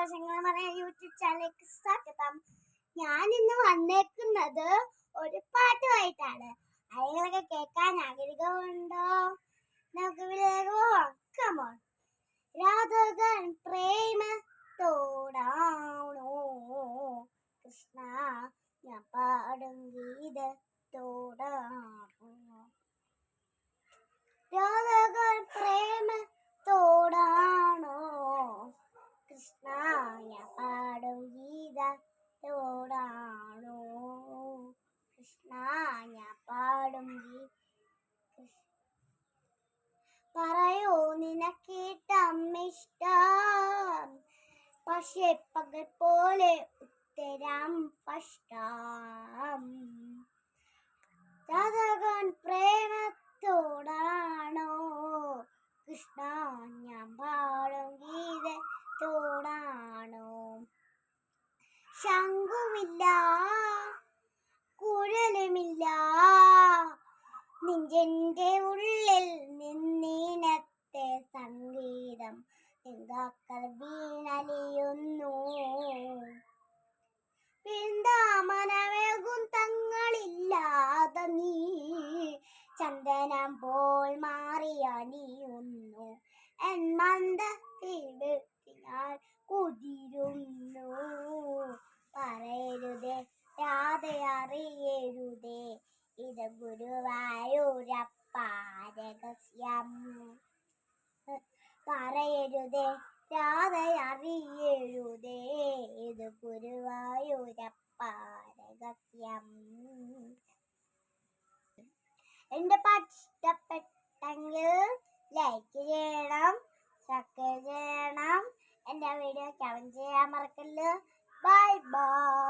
YouTube സ്വാഗതം. ഞാൻ ഇന്ന് വന്നേക്കുന്നത് ഒരു പാട്ടുമായിട്ടാണ്. അയാളൊക്കെ കേൾക്കാൻ ആഗ്രഹമുണ്ടോ? നമുക്ക് രാധകൻ പ്രേമ തോടാണോ? കൃഷ്ണ ഞാൻ പാടും ഗീത ഗീതത്തോടാണോ പക്ഷെ പകൽ പോലെ ഉത്തരം കഷ്ടം രാധകൻ പ്രേമത്തോടാണോ? കൃഷ്ണ ഞാൻ പാടും ഗീതത്തോടാണോ? ശംഖുമില്ല കുഴലുമില്ല വീണലിയുന്നു പിന്താമനവേകും തങ്ങളില്ലാതെ നീ. ചന്ദനം പോൽ മാറി അണിയുന്നു. എൻ മന്ദ കുതിരുന്നു. പറയരുതേ രാധ അറിയരുതേ. ഇത് ഗുരുവായൂരപ്പ രഹസ്യം. പറയരുതേ രാധ അറിയരുതേ ഇത് ഗുരുവായൂരപ്പ രഹസ്യം എന്റെ പാട്ട് ഇഷ്ടപ്പെട്ടെങ്കിൽ ലൈക്ക് ചെയ്യണം സബ്സ്ക്രൈബ് ചെയ്യണം. എന്റെ വീഡിയോ കമന്റ് ചെയ്യാൻ മറക്കല്ല്. Bye bye